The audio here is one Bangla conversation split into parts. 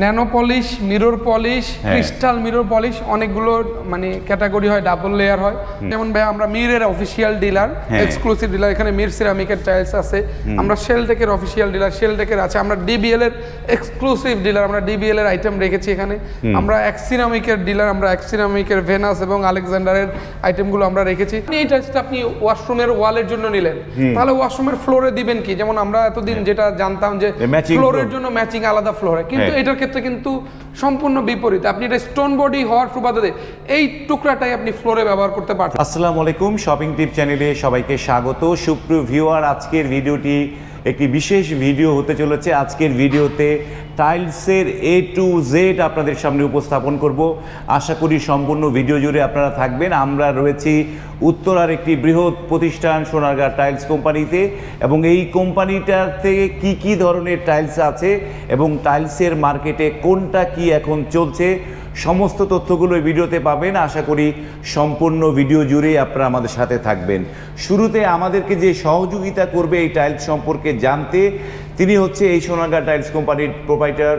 ন্যানো পলিশ মিরর পলিশ হ্যাঁ। ক্রিস্টাল মিরর পলিশ অনেকগুলো মানে ক্যাটাগরি হয় ডাবল লেয়ার হয়। যেমন ভাই আমরা মিরের অফিসিয়াল ডিলার হ্যাঁ। এক্সক্লুসিভ ডিলার এখানে মির সিরামিকের টাইলস আছে। আমরা শেলটেকের অফিসিয়াল ডিলার শেলটেকের আছে। আমরা ডিবিএল এর এক্সক্লুসিভ ডিলার আমরা ডিবিএল এর আইটেম রেখেছি এখানে। আমরা এক্সিরামিকের ডিলার আমরা এক্সিরামিকের ভেনাস এবং আলেকজান্ডারের আইটেমগুলো আমরা রেখেছি। এই টাইলসটা আপনি ওয়াশরুমের ওয়ালের জন্য নিলেন। তাহলে ওয়াশরুমের ফ্লোরে দিবেন কি? যেমন আমরা এতদিন যেটা জানতাম যে ফ্লোরের জন্য ম্যাচিং আলাদা ফ্লোর হয় কিন্তু হ্যাঁ। এটার ক্ষেত্রে কিন্তু সম্পূর্ণ বিপরীত। আপনি এটা স্টোন বডি হওয়ার সুবাদে এই টুকরাটাই আপনি ফ্লোরে ব্যবহার করতে পারছেন। আসসালামু আলাইকুম শপিং টিপ চ্যানেলে সবাইকে স্বাগত। সুপ্রিয় ভিউয়ার আজকের ভিডিওটি একটি বিশেষ ভিডিও হতে চলেছে। আজকের ভিডিওতে টাইলসের এ টু জেড আপনাদের সামনে উপস্থাপন করব। আশা করি সম্পূর্ণ ভিডিও জুড়ে আপনারা থাকবেন। আমরা রয়েছি উত্তরার একটি বৃহৎ প্রতিষ্ঠান, সোনারগাঁ টাইলস কোম্পানিতে এবং এই কোম্পানিটাতে কি কি ধরনের টাইলস আছে এবং টাইলসের মার্কেটে কোনটা কি এখন চলছে, সমস্ত তথ্যগুলো ভিডিওতে পাবেন। আশা করি সম্পূর্ণ ভিডিও জুড়েই আপনারা আমাদের সাথে থাকবেন। শুরুতে আমাদেরকে যে সহযোগিতা করবে এই টাইলস সম্পর্কে জানতে, তিনি হচ্ছে এই সোনাগা টাইলস কোম্পানির প্রোপাইটার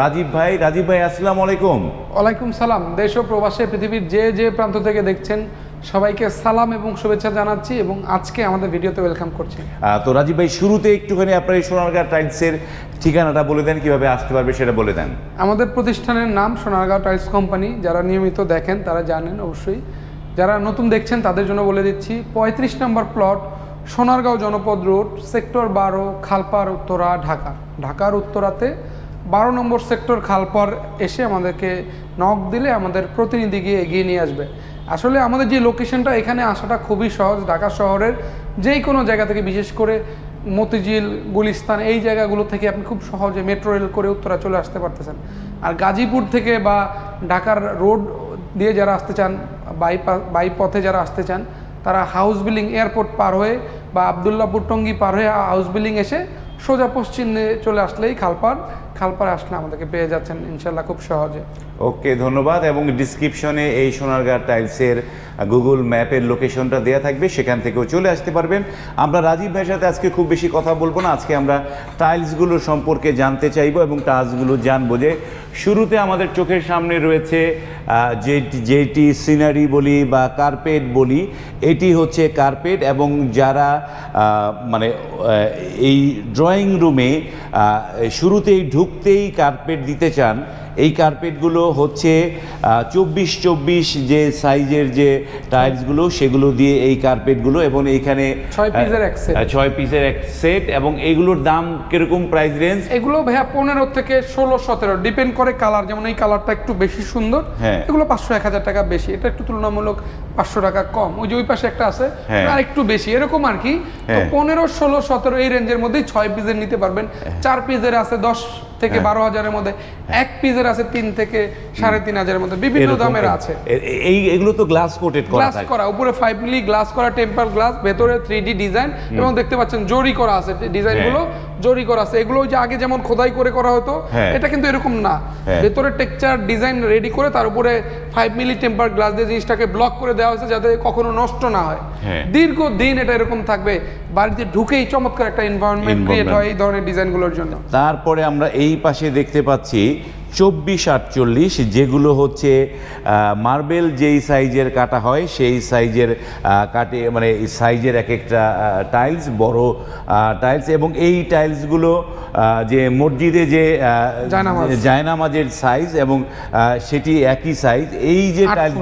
রাজীব ভাই। রাজীব ভাই, আসসালামু আলাইকুম। ওয়ালাইকুম সালাম। দেশ ও প্রবাসে পৃথিবীর যে যে প্রান্ত থেকে দেখছেন সবাইকে সালাম এবং শুভেচ্ছা জানাচ্ছি এবং আজকে আমাদের ভিডিওতে ওয়েলকাম করছি। তো রাজীব ভাই শুরুতে একটুখানি আপনার এই সোনারগাঁ টাইলসের ঠিকানাটা বলে দেন কীভাবে আসতে পারবে সেটা বলে দেন। আমাদের প্রতিষ্ঠানের নাম সোনারগাঁও টাইলস কোম্পানি যারা নিয়মিত দেখেন তারা জানেন অবশ্যই। যারা নতুন দেখছেন তাদের জন্য বলে দিচ্ছি পঁয়ত্রিশ নম্বর প্লট সোনারগাঁও জনপদ রোড সেক্টর বারো খালপার উত্তরা ঢাকা। ঢাকার উত্তরাতে বারো নম্বর সেক্টর খালপার এসে আমাদেরকে নক দিলে আমাদের প্রতিনিধি গিয়ে এগিয়ে নিয়ে আসবে। আসলে আমাদের যে লোকেশনটা এখানে আসাটা খুবই সহজ। ঢাকা শহরের যেই কোনো জায়গা থেকে, বিশেষ করে মতিঝিল, গুলিস্তান, এই জায়গাগুলো থেকে আপনি খুব সহজে মেট্রো রেল করে উত্তরা চলে আসতে পারতেছেন। আর গাজীপুর থেকে বা ঢাকার রোড দিয়ে যারা আসতে চান বাইপা বাই পথে যারা আসতে চান, তারা হাউস বিল্ডিং এয়ারপোর্ট পার হয়ে বা আবদুল্লাপুর টঙ্গি পার হয়ে হাউস বিল্ডিং এসে সোজা পশ্চিমে চলে আসলেই খালপার খালপার আসলে আমাদেরকে পেয়ে যাচ্ছেন, ইনশাল্লাহ খুব সহজে। ওকে, ধন্যবাদ। এবং ডিসক্রিপশনে এই সোনারগাঁ টাইলসের গুগল ম্যাপের লোকেশনটা দেওয়া থাকবে, সেখান থেকেও চলে আসতে পারবেন। আমরা রাজীব ভাইয়ের সাথে আজকে খুব বেশি কথা বলব না, আজকে আমরা টাইলসগুলো সম্পর্কে জানতে চাইব এবং টাইলসগুলো জানব যে শুরুতে আমাদের চোখের সামনে রয়েছে যে যেটি সিনারি বলি বা কার্পেট বলি, এটি হচ্ছে কার্পেট এবং যারা মানে এই ড্রয়িং রুমে শুরুতেই ঢুকতেই কার্পেট দিতে চান এই কার্পেটগুলো হচ্ছে চব্বিশ চব্বিশ যে সাইজের যে টাইলসগুলো সেগুলো দিয়ে এই কার্পেটগুলো এবং এইখানে ছয় পিসের এক set। ছয় পিসের এক সেট এবং এইগুলোর দাম কীরকম প্রাইস রেঞ্জ এগুলো ভাইয়া পনেরো থেকে ষোলো সতেরো ডিপেন্ড করে কালার যেমন এই কালারটা একটু বেশি সুন্দর হ্যাঁ। এগুলো পাঁচশো এক হাজার টাকা বেশি এটা একটু তুলনামূলক পাঁচশো টাকা কম ওই যে ওই পাশে একটা আছে হ্যাঁ। আর একটু বেশি এরকম আর কি হ্যাঁ। পনেরো ষোলো সতেরো এই রেঞ্জের মধ্যেই ছয় পিসের নিতে পারবেন চার পিসের আছে দশ থেকে হ্যাঁ। বারো হাজারের মধ্যে এক পিসের আছে তিন থেকে সাড়ে তিন হাজারের মধ্যে। বিভিন্ন দামের আছে। এই এগুলো তো গ্লাস কোটেড করা গ্লাস করা উপরে ফাইভ মিলি গ্লাস করা টেম্পার গ্লাস ভেতরে থ্রি ডি ডিজাইন এবং দেখতে পাচ্ছেন জরি করা আছে ডিজাইনগুলো জরি করা আছে। এগুলো যে আগে যেমন খোদাই করে করা হতো হ্যাঁ। এটা কিন্তু এরকম না। হ্যাঁ। ভেতরে টেক্সচার ডিজাইন রেডি করে তার উপরে ফাইভ মিলি টেম্পার গ্লাস দিয়ে জিনিসটাকে ব্লক করে দেওয়া হয়েছে যাতে কখনো নষ্ট না হয়। হ্যাঁ। দীর্ঘ দিন এটা এরকম থাকবে। বাড়িতে ঢুকেই চমৎকার একটা এনভায়রনমেন্ট ক্রিয়েট হয় এই ধরনের ডিজাইনগুলোর জন্য। তারপরে আমরা এই পাশে দেখতে পাচ্ছি চব্বিশ আটচল্লিশ যেগুলো হচ্ছে মার্বেল যেই সাইজের কাটা হয় সেই সাইজের কাটে মানে সাইজের এক একটা টাইলস বড় টাইলস এবং এই টাইলসগুলো যে মসজিদে যে জায়নামাজের সাইজ এবং সেটি একই সাইজ এই যে টাইলস।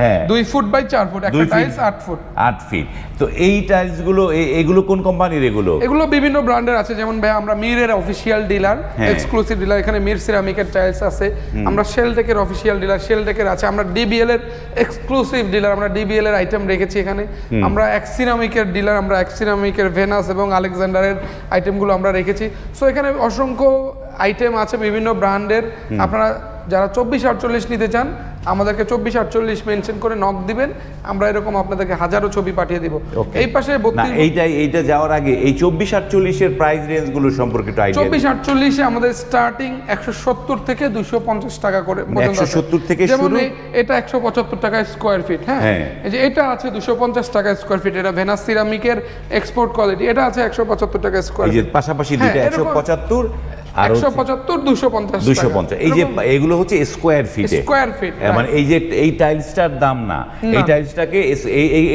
হ্যাঁ। দুই ফুট বাই চার ফুট একটা টাইলস আট ফুট আট ফিট তো এই টাইলসগুলো এ- এগুলো কোন কোম্পানির এগুলো? এগুলো বিভিন্ন ব্র্যান্ডের আছে। যেমন ভাই আমরা মিরের অফিসিয়াল ডিলার। এক্সক্লুসিভ ডিলার এখানে মির সিরামিকের টাইলস আছে। আমরা শেলটেকের অফিসিয়াল ডিলার শেলটেকের আছে। আমরা ডিবিএল এর এক্সক্লুসিভ ডিলার আমরা ডিবিএল এর আইটেম রেখেছি এখানে। আমরা এক্সিরামিকের ডিলার আমরা এক্সিরামিকের ভেনাস এবং আলেকজান্ডারের আইটেমগুলো আমরা রেখেছি। সো এখানে অসংখ্য আইটেম আছে বিভিন্ন ব্র্যান্ডের আপনারা যারা চব্বিশ আটচল্লিশ নিতে চান আমাদেরকে চব্বিশ আটচল্লিশ মেনশন করে নক দিবেন আমরা এরকম আপনাদেরকে হাজারো ছবি পাঠিয়ে দিব। এই পাশে এইটাই এইটা যাওয়ার আগে এই চব্বিশ আটচল্লিশের প্রাইস রেঞ্জগুলো সম্পর্কে চব্বিশ আটচল্লিশে আমাদের স্টার্টিং একশো সত্তর থেকে দুশো পঞ্চাশ টাকা করে আছে। 170 থেকে যেমন এটা একশো পঁচাত্তর টাকা স্কোয়ার ফিট হ্যাঁ। এই যে এটা আছে দুশো পঞ্চাশ টাকা স্কোয়ার ফিট এটা ভেনাস সিরামিকের এক্সপোর্ট কোয়ালিটি এটা আছে একশো পঁচাত্তর টাকা স্কোয়ার ফিট পাশাপাশি হ্যাঁ, দুইটা একশো পঁচাত্তর আর দুশো পঞ্চাশ দুশো এই যে এগুলো হচ্ছে স্কোয়ার ফিটে স্কোয়ার ফিট মানে এই যে এই টাইলসটার দাম না। এই টাইলসটাকে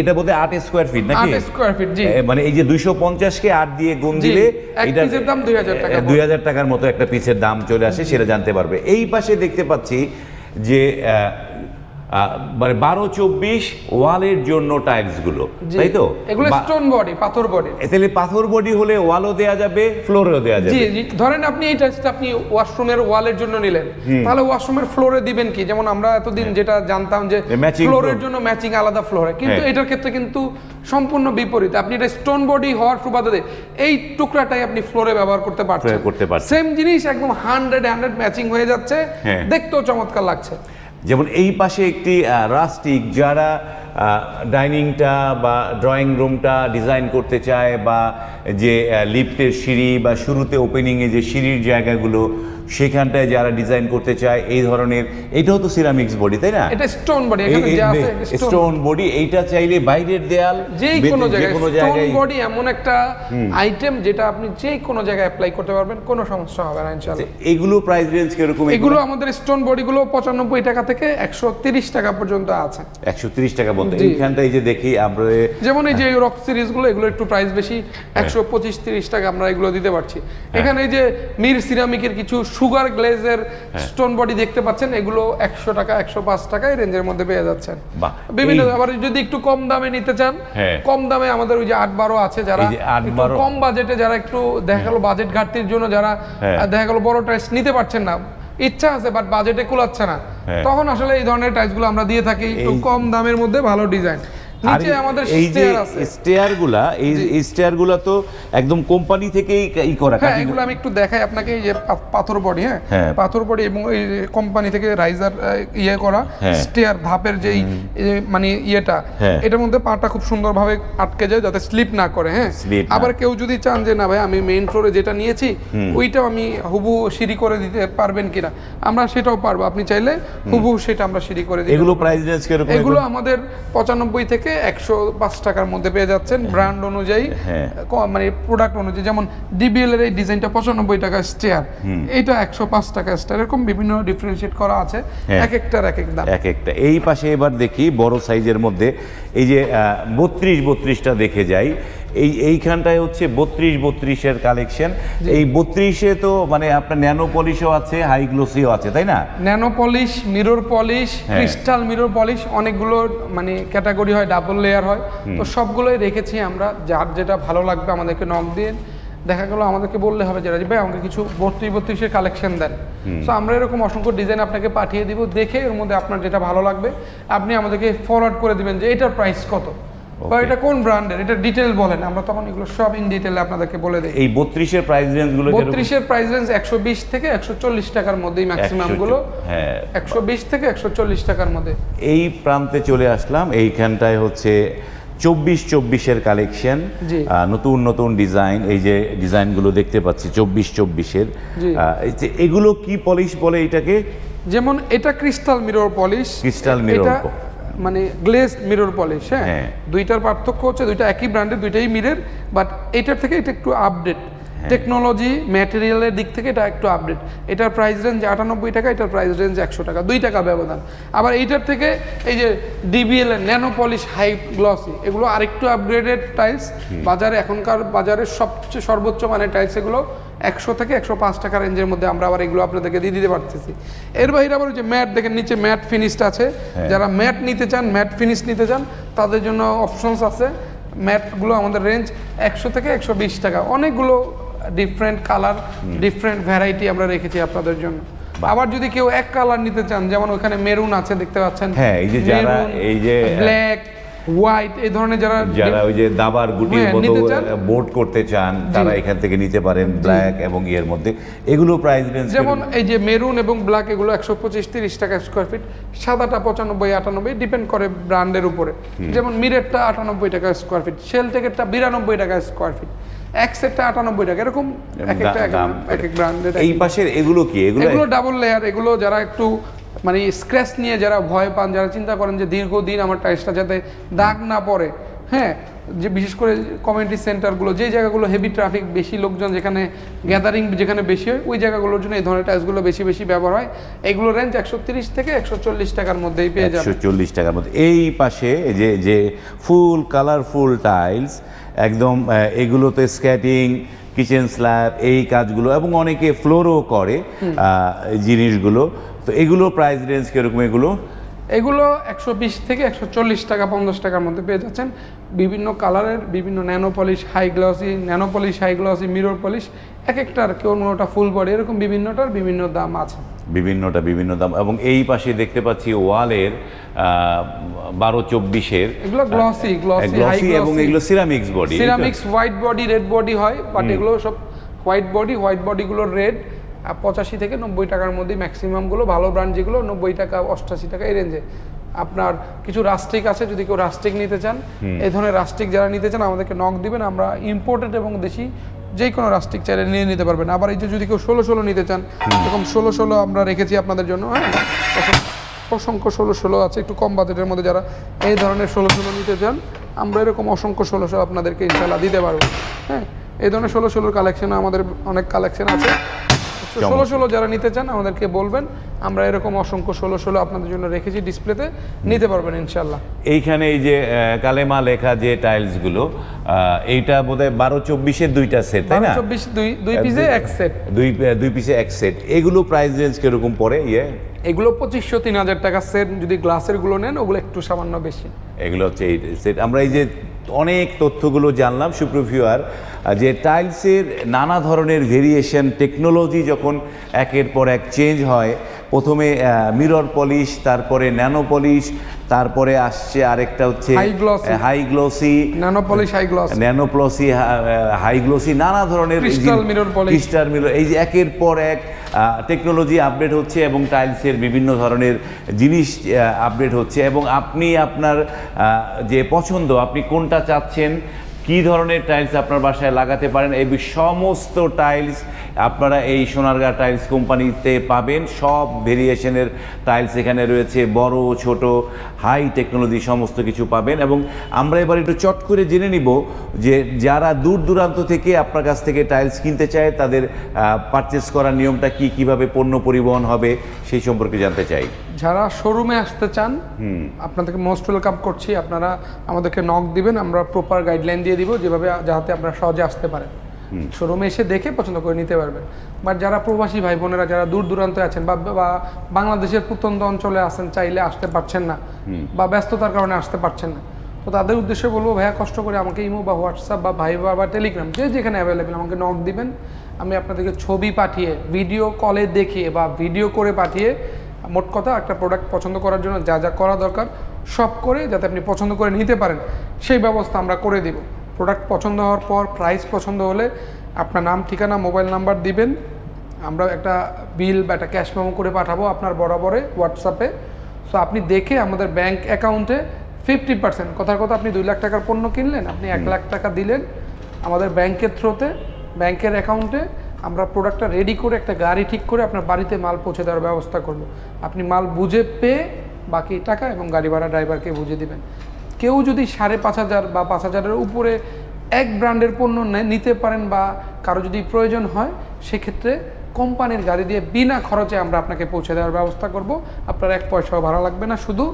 এটা বোধহয় আট স্কোয়ার ফিট নাকি? স্কোয়ার ফিট জি। মানে এই যে দুইশো পঞ্চাশকে আট দিয়ে গুণ দিলে এটা দাম 2000 টাকা দুই হাজার টাকার মতো একটা পিসের দাম চলে আসে সেটা জানতে পারবে। এই পাশে দেখতে পাচ্ছি যে মানে বারো চব্বিশ ওয়ালের জন্য টাইলসগুলো জি। তাই তো? এগুলো স্টোন বডি পাথর বডি তাহলে পাথর বডি হলে ওয়ালও দেয়া যাবে ফ্লোরেও দেয়া যাবে। জি ধরেন আপনি এই টাইলসটা আপনি ওয়াশরুমের ওয়ালের জন্য নিলেন তাহলে ওয়াশরুমের ফ্লোরে দিবেন কি? যেমন আমরা এতদিন যেটা জানতাম যে যে ফ্লোরের জন্য ম্যাচিং আলাদা ফ্লোরে কিন্তু হ্যাঁ। এটার ক্ষেত্রে কিন্তু সম্পূর্ণ বিপরীত। আপনি এটা স্টোন বডি হওয়ার সুবাদে এই টুকরাটাই আপনি ফ্লোরে ব্যবহার করতে পারছেন। করতে পারছেন। সেম জিনিস একদম হান্ড্রেড হান্ড্রেড ম্যাচিং হয়ে যাচ্ছে। হ্যাঁ। দেখতেও চমৎকার লাগছে। যেমন এই পাশে একটি রাস্টিক যারা ডাইনিংটা বা ড্রয়িং রুমটা ডিজাইন করতে চায় বা যে লিফটের সিঁড়ি বা শুরুতে ওপেনিংয়ে যে সিঁড়ির জায়গাগুলো সেখানটায় যারা ডিজাইন করতে চায় এই ধরনের এটাও তো সিরামিক্স বডি তাই না? এটা স্টোন বডি এখানে যা আছে স্টোন বডি এইটা চাইলে বাইরের দেয়াল যে কোনো জায়গায় স্টোন বডি এমন একটা আইটেম যেটা আপনি যে কোনো জায়গায় অ্যাপ্লাই করতে পারবেন কোনো সমস্যা হবে না ইনশাআল্লাহ। এগুলো প্রাইস রেঞ্জ কীরকম? এগুলো আমাদের স্টোন বডিগুলো পঁচানব্বই টাকা থেকে একশো তিরিশ টাকা পর্যন্ত আছে। একশো তিরিশ টাকা বলতে জি। এইখানটায় যে দেখি আমরা যেমন এই যে রক সিরিজগুলো এগুলো একটু প্রাইস বেশি হ্যাঁ। একশো পঁচিশ তিরিশ টাকা আমরা এগুলো দিতে পারছি। এখানে এই যে মির সিরামিকের কিছু সুগার গ্লেজের হ্যাঁ। স্টোন বডি দেখতে পাচ্ছেন এগুলো একশো টাকা একশো পাঁচ টাকা এই রেঞ্জের মধ্যে পেয়ে যাচ্ছেন বিভিন্ন আবার যদি একটু কম দামে নিতে চান হ্যাঁ। কম দামে আমাদের ওই যে আট বারো আছে যারা কম বাজেটে যারা একটু দেখা গেল বাজেট ঘাটতির জন্য যারা হ্যাঁ। দেখা গেল বড় টাইলস নিতে পারছেন না ইচ্ছা আছে বাট বাজেটে কুলাচ্ছে না হ্যাঁ। তখন আসলে এই ধরনের টাইলসগুলো আমরা দিয়ে থাকি একটু কম দামের মধ্যে ভালো ডিজাইন আর আমাদের এই যে স্টেয়ার আছে। স্টেয়ার এই এই স্টেয়ার তো একদম কোম্পানি থেকেই ই করা হ্যাঁ এগুলো আমি একটু দেখাই আপনাকে এই যে পাথর বডি হ্যাঁ? হ্যাঁ। পাথর বডি এবং এই কোম্পানি থেকে রাইজার ইয়ে করা। স্টেয়ার ধাপের যেই মানে ইয়েটা হ্যাঁ। এটার মধ্যে পাটা খুব সুন্দরভাবে আটকে যায় যাতে স্লিপ না করে হ্যাঁ? আবার কেউ যদি চান যে না ভাই আমি মেইন ফ্লোরে যেটা নিয়েছি ওইটাও আমি হুবু সিঁড়ি করে দিতে পারবেন কিনা? আমরা সেটাও পারব আপনি চাইলে হুবু সেটা আমরা সিঁড়ি করে দিই এগুলো প্রাইস রেঞ্জ এগুলো আমাদের পঁচানব্বই থেকে একশো পাঁচ টাকার মধ্যে পেয়ে যাচ্ছেন ব্র্যান্ড অনুযায়ী হ্যাঁ। মানে প্রোডাক্ট অনুযায়ী যেমন ডিবিএল এর এই ডিজাইনটা পঁচানব্বই টাকা স্টেয়ার এটা একশো পাঁচ টাকা স্টেয়ার এরকম বিভিন্ন ডিফারেন্সিয়েট করা আছে হ্যাঁ। এক একটার এক এক দাম। এক একটা। এই পাশে এবার দেখি বড় সাইজের মধ্যে এই যে বত্রিশ বত্রিশটা দেখে যাই এই এইখানটায় হচ্ছে বত্রিশ বত্রিশের কালেকশন এই বত্রিশে তো মানে আপনার ন্যানো পলিশও আছে হাই গ্লোসিও আছে তাই না? Nano polish mirror polish. Crystal mirror polish অনেকগুলো মানে ক্যাটাগরি হয় ডাবল লেয়ার হয়। তো সবগুলোই রেখেছি আমরা যার যেটা ভালো লাগবে আমাদেরকে নক দিয়ে। দেখা গেলো আমাদেরকে বললে হবে যে রাজীব ভাই আমাকে কিছু বত্রিশ বত্রিশের কালেকশন দেন। তো আমরা এরকম অসংখ্য ডিজাইন আপনাকে পাঠিয়ে দিব দেখে এর মধ্যে আপনার যেটা ভালো লাগবে আপনি আমাদেরকে ফরওয়ার্ড করে দিবেন যে এটার প্রাইস কত? বা এটা কোন ব্র্যান্ডের? এটা ডিটেল বলেন আমরা তখন এগুলো সব ইন ডিটেলে আপনাদেরকে বলে দিই। এই বত্রিশের প্রাইস রেঞ্জগুলো কীরকম? বত্রিশের প্রাইস রেঞ্জ একশো বিশ থেকে একশো চল্লিশ টাকার মধ্যেই ম্যাক্সিমামগুলো। হ্যাঁ। একশো বিশ থেকে একশো চল্লিশ টাকার মধ্যে। এই প্রান্তে চলে আসলাম এইখানটায় হচ্ছে চব্বিশ চব্বিশের কালেকশন নতুন নতুন ডিজাইন এই যে ডিজাইনগুলো দেখতে পাচ্ছি চব্বিশ চব্বিশের। এগুলো কি পলিশ বলে এটাকে? যেমন এটা crystal mirror polish crystal po- মানে গ্লেজ মিরর পলিশ হ্যাঁ। দুইটার পার্থক্য হচ্ছে দুইটা একই ব্র্যান্ডের দুইটাই মিরর বাট এটার থেকে এটা একটু আপডেট। টেকনোলজি ম্যাটেরিয়ালের দিক থেকে এটা একটু আপডেট এটার প্রাইস রেঞ্জ আটানব্বই টাকা এটার প্রাইস রেঞ্জ একশো টাকা দুই টাকা ব্যবধান। আবার এইটার থেকে এই যে ডিবিএল এর ন্যানো পলিশ হাই গ্লসি এগুলো আরেকটু আপগ্রেডেড টাইলস বাজারে এখনকার বাজারের সবচেয়ে সর্বোচ্চ মানের টাইলস এগুলো একশো থেকে একশো পাঁচ টাকা রেঞ্জের মধ্যে আমরা আবার এগুলো আপনাদেরকে দিয়ে দিতে পারতেছি। এর বাইরে আবার ওই যে ম্যাট দেখেন নিচে ম্যাট ফিনিশড আছে। যারা ম্যাট নিতে চান ম্যাট ফিনিশ নিতে চান তাদের জন্য অপশনস আছে। ম্যাটগুলো আমাদের রেঞ্জ একশো থেকে একশো বিশ টাকা। অনেকগুলো ডিফারেন্ট কালার ডিফারেন্ট ভ্যারাইটি আমরা রেখেছি আপনাদের জন্য। আবার যদি কেউ এক কালার নিতে চান যেমন ওখানে মেরুন আছে দেখতে পাচ্ছেন? হ্যাঁ, এই যে যারা এই যে- ব্ল্যাক হোয়াইট এই ধরনের যারা যারা ওই যে দাবার গুটির হ্যাঁ, মতো। বোর্ড করতে চান তারা এখান থেকে নিতে পারেন ব্ল্যাক এবং ইয়ের মধ্যে। এগুলো প্রাইস রেঞ্জ যেমন এই যে মেরুন এবং ব্ল্যাক এগুলো একশো পঁচিশ তিরিশ টাকা স্কোয়ার ফিট সাদাটা পঁচানব্বই আটানব্বই ডিপেন্ড করে ব্র্যান্ডের উপরে। যেমন মিরেটটা আটানব্বই টাকা স্কোয়ার ফিট শেল টেকেটটা বিরানব্বই টাকা স্কোয়ার ফিট এক্সেটটা আটানব্বই টাকা এরকম এক একটা এক- এক এক ব্র্যান্ডের এই পাশের এগুলো কি? এগুলো এগুলো ডাবল লেয়ার এগুলো যারা একটু মানে স্ক্র্যাচ নিয়ে যারা ভয় পান যারা চিন্তা করেন যে দীর্ঘদিন আমার টাইসটা যাতে দাগ না পড়ে হ্যাঁ যে বিশেষ করে কমিউনিটি সেন্টারগুলো যে জায়গাগুলো হেভি ট্রাফিক বেশি লোকজন যেখানে গ্যাদারিং যেখানে বেশি হয় ওই জায়গাগুলোর জন্য এই ধরনের টাইলসগুলো বেশি বেশি ব্যবহার হয়। এগুলো রেঞ্জ একশো তিরিশ থেকে একশো চল্লিশ টাকার মধ্যেই পেয়ে যাবে একশো চল্লিশ টাকার মধ্যে। এই পাশে যে যে ফুল কালারফুল টাইলস একদম এগুলোতে স্ক্যাটিং কিচেন স্ল্যাব এই কাজগুলো এবং অনেকে ফ্লোরও করে জিনিসগুলো। তো এগুলো প্রাইস রেঞ্জ কীরকম এগুলো? এগুলো একশো বিশ থেকে একশো চল্লিশ টাকা পঞ্চাশ টাকার মধ্যে পেয়ে যাচ্ছেন। বিভিন্ন কালারের বিভিন্ন nano polish high glossy nano polish high glossy mirror polish এক একটার কেউ কোনোটা ফুল বডি এরকম বিভিন্নটার বিভিন্ন দাম আছে। বিভিন্নটা বিভিন্ন দাম এবং এই পাশে দেখতে পাচ্ছি ওয়ালের বারো চব্বিশের এগুলো গ্লসি গ্লসি হাই এবং এগুলো ceramics body ceramics white body red body হয় বাট এগুলো সব হোয়াইট বডি হোয়াইট বডিগুলো রেড পঁচাশি থেকে নব্বই টাকার মধ্যে ম্যাক্সিমামগুলো ভালো ব্র্যান্ড যেগুলো নব্বই টাকা অষ্টাশি টাকা এই রেঞ্জে আপনার কিছু রাস্টিক আছে যদি কেউ রাস্টিক নিতে চান এই ধরনের রাস্টিক যারা নিতে চান আমাদেরকে নক দিবেন আমরা ইম্পোর্টেড এবং দেশি যে কোনো রাস্টিক চাইলে নিয়ে নিতে পারবেন। আবার এই যে যদি কেউ ষোলো ষোলো নিতে চান এরকম ষোলো ষোলো আমরা রেখেছি আপনাদের জন্য হ্যাঁ? অসংখ্য ষোলো ষোলো আছে একটু কম বাজেটের মধ্যে যারা এই ধরনের ষোলো ষোলো নিতে চান আমরা এরকম অসংখ্য ষোলো ষোলো আপনাদেরকে ইনশাল্লাহ দিতে পারব হ্যাঁ? এই ধরনের ষোলো ষোলোর কালেকশন আমাদের অনেক কালেকশন আছে। ষোলো ষোলো যারা নিতে চান আমাদেরকে বলবেন। আমরা এরকম অসংখ্য ষোলো ষোলো আপনাদের জন্য রেখেছি ডিসপ্লেতে। নিতে পারবেন ইনশাল্লাহ এইখানে এই যে কালেমা লেখা যে টাইলসগুলো এইটা বোধহয় বারো চব্বিশের দুইটা সেট তাই না? চব্বিশ দুই দুই পিসে এক সেট দুই দুই পিসে এক সেট এগুলো প্রাইস রেঞ্জ কীরকম পড়ে ইয়ে? এগুলো পঁচিশশো তিন হাজার টাকা সেট যদি গ্লাসেরগুলো নেন ওগুলো একটু সামান্য বেশি। এগুলো হচ্ছে এই সেট আমরা এই যে অনেক তথ্যগুলো জানলাম সুপ্রভিউয়ার যে টাইলসের নানা ধরনের ভেরিয়েশন টেকনোলজি যখন একের পর এক চেঞ্জ হয়, প্রথমে মিরর পলিশ তারপরে ন্যানো পলিশ তারপরে আসছে আরেকটা হচ্ছে। High glossy nano polish high glass nano glossy high glossy নানা ধরনের crystal mirror polish crystal mirror এই যে একের পর এক টেকনোলজি আপডেট হচ্ছে এবং টাইলসের বিভিন্ন ধরনের জিনিস আপডেট হচ্ছে এবং আপনি আপনার আহ, যে পছন্দ আপনি কোনটা চাচ্ছেন কি ধরনের টাইলস আপনার বাসায় লাগাতে পারেন? এই সমস্ত টাইলস আপনারা এই সোনারগাঁ টাইলস কোম্পানিতে পাবেন। সব ভেরিয়েশনের টাইলস এখানে রয়েছে। বড় ছোট হাই টেকনোলজি সমস্ত কিছু পাবেন। এবং আমরা এবার একটু চট করে জেনে নিব যে যারা দূর দূরান্ত থেকে আপনার কাছ থেকে টাইলস কিনতে চায় তাদের পারচেস করার নিয়মটা কি? কীভাবে পণ্য পরিবহন হবে? সেই সম্পর্কে জানতে চাই। যারা শোরুমে আসতে চান আপনাদেরকে মোস্ট ওয়েলকাম করছি। আপনারা আমাদেরকে নক দিবেন। আমরা প্রপার গাইডলাইন দিয়ে দিব যেভাবে যাতে আপনারা সহজে আসতে পারেন। শোরুমে এসে দেখে পছন্দ করে নিতে পারবেন। বাট যারা প্রবাসী ভাই বোনেরা যারা দূর দূরান্তে আছেন বা বা বাংলাদেশের প্রত্যন্ত অঞ্চলে আছেন চাইলে আসতে পারছেন না বা ব্যস্ততার কারণে আসতে পারছেন না। তো তাদের উদ্দেশ্যে বলব ভাইয়া কষ্ট করে আমাকে ইমো বা হোয়াটসঅ্যাপ বা ভাইবা বা টেলিগ্রাম যে যেখানে অ্যাভেলেবেল আমাকে নক দিবেন। আমি আপনাদেরকে ছবি পাঠিয়ে ভিডিও কলে দেখিয়ে বা ভিডিও করে পাঠিয়ে মোট কথা একটা প্রোডাক্ট পছন্দ করার জন্য যা যা করা দরকার সব করে যাতে আপনি পছন্দ করে নিতে পারেন সেই ব্যবস্থা আমরা করে দিব। প্রোডাক্ট পছন্দ হওয়ার পর প্রাইস পছন্দ হলে আপনার নাম ঠিকানা মোবাইল নাম্বার দিবেন। আমরা একটা বিল বা একটা ক্যাশ মেমো করে পাঠাবো আপনার বরাবরে হোয়াটসঅ্যাপে সো আপনি দেখে আমাদের ব্যাংক অ্যাকাউন্টে ফিফটি পার্সেন্ট কথার কথা আপনি দুই লাখ টাকার পণ্য কিনলেন আপনি এক লাখ টাকা দিলেন আমাদের ব্যাংকের থ্রোতে ব্যাংকের অ্যাকাউন্টে আমরা প্রোডাক্টটা রেডি করে একটা গাড়ি ঠিক করে আপনার বাড়িতে মাল পৌঁছে দেওয়ার ব্যবস্থা করব। আপনি মাল বুঝে পেয়ে বাকি টাকা এবং গাড়ি ভাড়া ড্রাইভারকে বুঝে দিবেন। কেউ যদি সাড়ে পাঁচ হাজার বা পাঁচ হাজারের উপরে এক ব্র্যান্ডের পণ্য নিতে পারেন বা কারও যদি প্রয়োজন হয় সেক্ষেত্রে কোম্পানির গাড়ি দিয়ে বিনা খরচে আমরা আপনাকে পৌঁছে দেওয়ার ব্যবস্থা করব। আপনার এক পয়সাও ভাড়া লাগবে না শুধু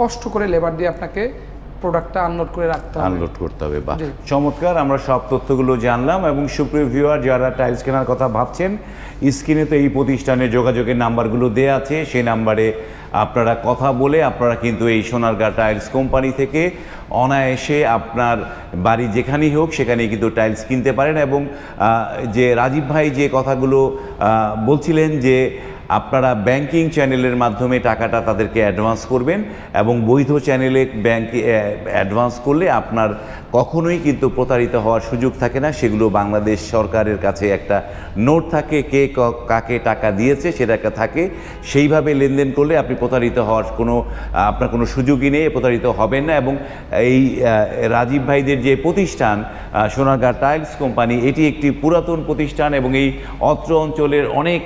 কষ্ট করে লেবার দিয়ে আপনাকে প্রোডাক্টটা আনলোড করে রাখতে হবে। আনলোড করতে হবে। বা চমৎকার আমরা সব তথ্যগুলো জানলাম এবং সুপ্রিয় ভিউয়ার যারা টাইলস কেনার কথা ভাবছেন স্ক্রিনে তো এই প্রতিষ্ঠানের যোগাযোগের নাম্বারগুলো দেওয়া আছে সেই নাম্বারে আপনারা কথা বলে আপনারা কিন্তু এই সোনারগাঁ টাইলস কোম্পানি থেকে অনায়াসে আপনার বাড়ি যেখানেই হোক সেখানেই কিন্তু টাইলস কিনতে পারেন এবং যে রাজীব ভাই যে কথাগুলো বলছিলেন যে আপনারা ব্যাংকিং চ্যানেলের মাধ্যমে টাকাটা তাদেরকে অ্যাডভান্স করবেন এবং বৈধ চ্যানেলে ব্যাংকে অ্যাডভান্স করলে আপনার কখনোই কিন্তু প্রতারিত হওয়ার সুযোগ থাকে না। সেগুলো বাংলাদেশ সরকারের কাছে একটা নোট থাকে কে কাকে টাকা দিয়েছে সেটা থাকে। সেইভাবে লেনদেন করলে আপনি প্রতারিত হওয়ার কোনো আপনার কোনো সুযোগই নেই প্রতারিত হবেন না এবং এই রাজীব ভাইদের যে প্রতিষ্ঠান আহ, সোনারগাঁ টাইলস কোম্পানি এটি একটি পুরাতন প্রতিষ্ঠান এবং এই অত্র অঞ্চলের অনেক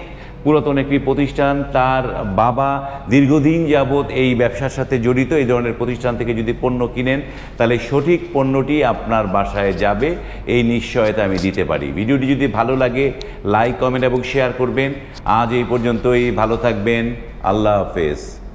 পুরাতন একটি প্রতিষ্ঠান, তার বাবা দীর্ঘদিন যাবৎ এই ব্যবসার সাথে জড়িত, এই ধরনের প্রতিষ্ঠান থেকে যদি পণ্য কিনেন, তাহলে সঠিক পণ্যটি আপনার বাসায় যাবে, এই নিশ্চয়তা আমি দিতে পারি। ভিডিওটি যদি ভালো লাগে, লাইক, কমেন্ট এবং শেয়ার করবেন। আজ এই পর্যন্তই, ভালো থাকবেন, আল্লাহ হাফেজ।